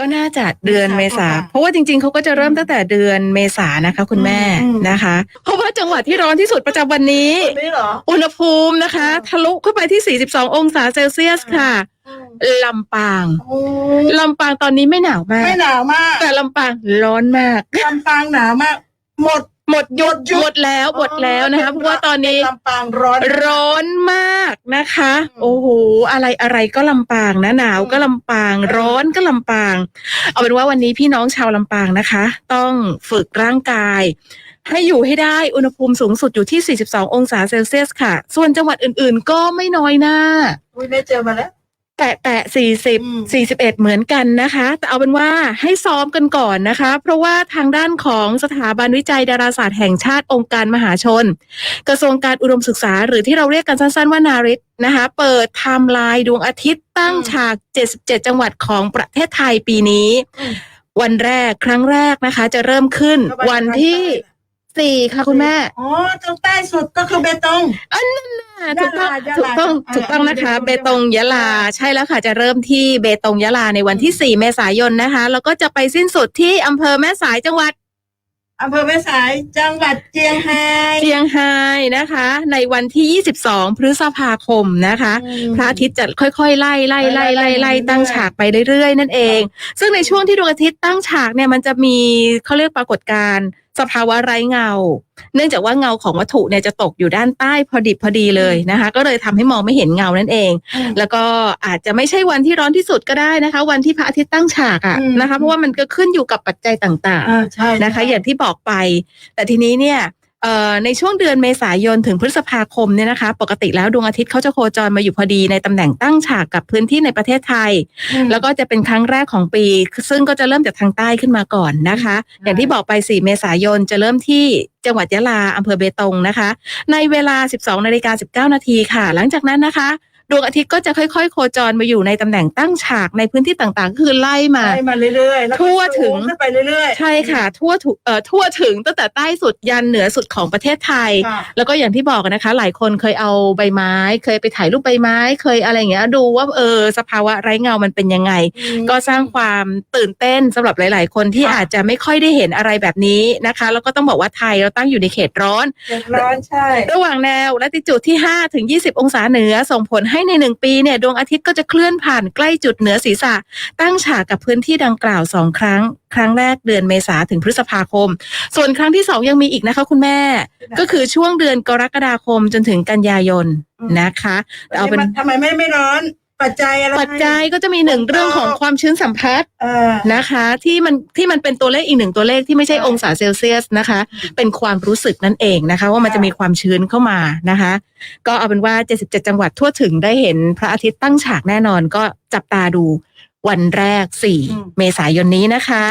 ก็น่าจะเดือนเมเมษาษาเพราะว่าจริงๆเขาก็จะเริ่มตั้งแต่เดือนเมษานะคะ คุณแม่อืมอืมนะคะ เพราะว่าจังหวัดที่ร้อนที่สุดประจำวันนี้คนนี้เหรออุณหภูมินะคะ ทะลุขึ้นไปที่ 42 องศาเซลเซียสค่ะลำปางโอ้ลำปางตอนนี้ไม่หนาวมาก ไม่หนาวมาก แต่ลำปางร้อนมากลำปางหนาวมาก หมด หมดหยุดหยุดหมดแล้วหมดแล้วนะคะเพราะว่าตอนนี้ลำปางร้อนร้อนมากนะคะอืมโอ้โหอะไรอะไรก็ลำปางนะหนาวก็ลำปาง ร้อนก็ลำปาง เอาเป็นว่าวันนี้พี่น้องชาวลำปางนะคะ ต้องฝึกร่างกายให้อยู่ให้ได้อุณหภูมิสูงสุดอยู่ที่ 42 องศาเซลเซียสค่ะ ส่วนจังหวัดอื่นๆ ก็ไม่น้อยหน้าอุ้ยได้เจอมาแล้ว แตะแตะอืม40 41เหมือนกันนะคะ แต่เอาเป็นว่าให้ซ้อมกันก่อนนะคะ เพราะว่าทางด้านของสถาบันวิจัยดาราศาสตร์แห่งชาติองค์การมหาชน กระทรวงการอุดมศึกษา หรือที่เราเรียกกันสั้นๆว่านาริตนะคะ เปิดไทม์ไลน์ดวงอาทิตย์ตั้งอืมฉาก 77 จังหวัดของประเทศไทยปีนี้อืมวันแรกครั้งแรกนะคะ จะเริ่มขึ้นก็ไปวันที่ 4ค่ะคุณแม่ อ๋อตรงใต้สุดก็คือเบตงถูกต้องยะลาถูกต้องยะลาถูกต้องนะคะเออเบตงยะลาใช่แล้วค่ะจะเริ่มที่เบตงยะลาในวันที่ 4 เมษายนนะคะ แล้วก็จะไปสิ้นสุดที่อำเภอแม่สายจังหวัดอำเภอแม่สายจังหวัดเจียงไฮ้เชียงไฮ้นะคะ ในวันที่ 22 พฤษภาคมนะคะ อืม พระอาทิตย์จะค่อยๆไล่ไล่ไล่ไล่ไล่ไล่ตั้งฉากไปเรื่อยๆ นั่นเอง ซึ่งในช่วงที่ดวงอาทิตย์ตั้งฉากเนี่ยมันจะมีเขาเรียกปรากฏการณ์ สภาวะไร้เงา เนื่องจากว่าเงาของวัตถุเนี่ยจะตกอยู่ด้านใต้พอดิบพอดีเลยนะคะ ก็เลยทำให้มองไม่เห็นเงานั่นเองอืมแล้วก็อาจจะไม่ใช่วันที่ร้อนที่สุดก็ได้นะคะ วันที่พระอาทิตย์ตั้งฉากอะอืมนะคะ เพราะว่ามันก็ขึ้นอยู่กับปัจจัยต่างอ่าใช่ๆนะคะ อย่างที่บอกไป แต่ทีนี้เนี่ยเอ่อ ในช่วงเดือนเมษายนถึงพฤษภาคมเนี่ยนะคะ ปกติแล้วดวงอาทิตย์เขาจะโคจรมาอยู่พอดีในตำแหน่งตั้งฉากกับพื้นที่ในประเทศไทยอืมแล้วก็จะเป็นครั้งแรกของปี ซึ่งก็จะเริ่มจากทางใต้ขึ้นมาก่อนนะคะอืมอย่างที่บอกไป 4 เมษายนจะเริ่มที่จังหวัดยะลาอำเภอเบตงนะคะ ในเวลา 12นาฬิกา19นาทีค่ะ หลังจากนั้นนะคะ ดวงอาทิตย์ก็จะค่อย ๆ โคจรมาอยู่ในตำแหน่งตั้งฉากในพื้นที่ต่างๆก็คือไล่มา ไล่มาเรื่อยๆแล้วก็ทั่วถึงสูขึ้นไปเรื่อยๆ ใช่ค่ะ ทั่วถึงเอ่อทั่วถึงตั้งแต่ใต้สุดยันเหนือสุดของประเทศไทย ค่ะ แล้วก็อย่างที่บอกนะคะ หลายคนเคยเอาใบไม้ เคยไปถ่ายรูปใบไม้ เคยอะไรอย่างเงี้ยดูว่าเออสภาวะไร้เงามันเป็นยังไง ก็สร้างความตื่นเต้นสำหรับหลาย ๆ คนที่ค่ะ อาจจะไม่ค่อยได้เห็นอะไรแบบนี้นะคะ แล้วก็ต้องบอกว่าไทยเราตั้งอยู่ในเขตร้อน เดือดร้อนใช่ ระหว่างแนวและติจูดที่ 5 ถึง 20 องศาเหนือส่งผลให้ใน1ปีเนี่ยดวงอาทิตย์ก็จะเคลื่อนผ่านใกล้จุดเหนือศีรษะ ตั้งฉากกับพื้นที่ดังกล่าว2ครั้ง ครั้งแรกเดือนเมษาถึงพฤษภาคม ส่วนครั้งที่2ยังมีอีกนะคะคุณแม่ ก็คือช่วงเดือนกรกฎาคมจนถึงกันยายนอืมนะคะเอาเป็นทำไมไม่ไม่ร้อน ปัจจัยอะไร ปัจจัยก็จะมีหนึ่งเรื่องของความชื้นสัมพัทธ์เออ นะคะ ที่มันที่มันเป็นตัวเลขอีกหนึ่งตัวเลขที่ไม่ใช่ใช่องศาเซลเซียสนะคะอืมเป็นความรู้สึกนั่นเองนะคะ ว่ามันค่ะจะมีความชื้นเข้ามานะคะ ก็เอาเป็นว่า 77 จังหวัดทั่วถึงได้เห็นพระอาทิตย์ตั้งฉากแน่นอนก็จับตาดูวันแรก4เมษายนนี้นะคะ